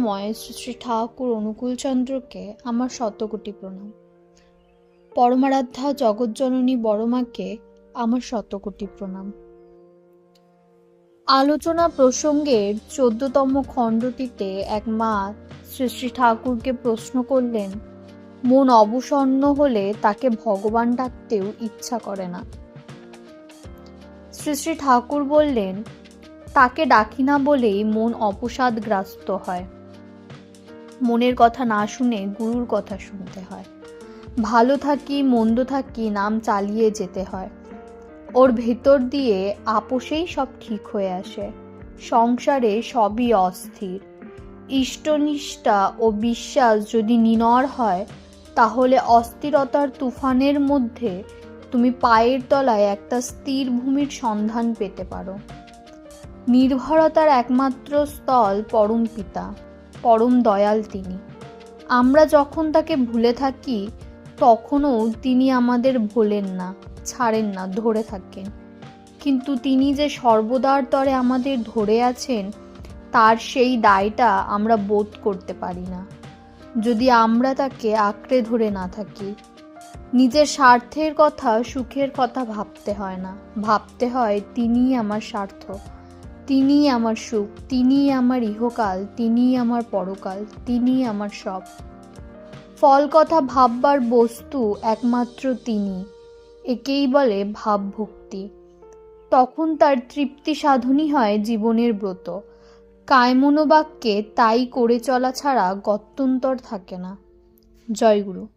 করুণাময় শ্রী শ্রী ঠাকুর অনুকূলচন্দ্রকে আমার শতকোটি প্রণাম। পরমারাধ্যা জগজ্জননী বড়মাকে আমার শতকোটি প্রণাম। আলোচনা প্রসঙ্গের চোদ্দতম খণ্ডটিতে এক মা শ্রী শ্রী ঠাকুরকে প্রশ্ন করলেন, মন অবসন্ন হলে তাকে ভগবান ডাকতেও ইচ্ছা করে না। শ্রী শ্রী ঠাকুর বললেন, তাকে ডাকি না বলেই মন অপসাদগ্রাস্ত হয়। মনের কথা না শুনে গুরুর কথা শুনতে হয়। ভালো থাকি, মন্দ থাকি নাম চালিয়ে যেতে হয়। ওর ভেতর দিয়ে আপোষেই সব ঠিক হয়ে আসে। সংসারে সবই অস্থির। ইষ্টনিষ্ঠা ও বিশ্বাস যদি নিনর হয়, তাহলে অস্থিরতার তুফানের মধ্যে তুমি পায়ের তলায় একটা স্থির ভূমির সন্ধান পেতে পারো। নির্ভরতার একমাত্র স্থল পরম পিতা। পরম দয়াল তিনি। আমরা যখন তাকে ভুলে থাকি, তখনও তিনি আমাদের ভোলেন না, ছাড়েন না, ধরে থাকেন। কিন্তু তিনি যে সর্বদার তরে আমাদের ধরে আছেন, তার সেই দায়টা আমরা বোধ করতে পারি না। যদি আমরা তাকে আঁকড়ে ধরে না থাকি, নিজের স্বার্থের কথা, সুখের কথা ভাবতে হয় না। ভাবতে হয়, তিনিই আমার স্বার্থ। তিনিই আমার সুখ, তিনিই আমার ইহকাল, তিনিই আমার পরকাল, তিনিই আমার সব। ফল কথা ভাববার বস্তু একমাত্র তিনি, একেই বলে ভাবভক্তি। তখন তার তৃপ্তি সাধনই হয় জীবনের ব্রত। কায়মনোবাক্যে তাই করে চলা ছাড়া গত্যন্তর থাকে না। জয়গুরু।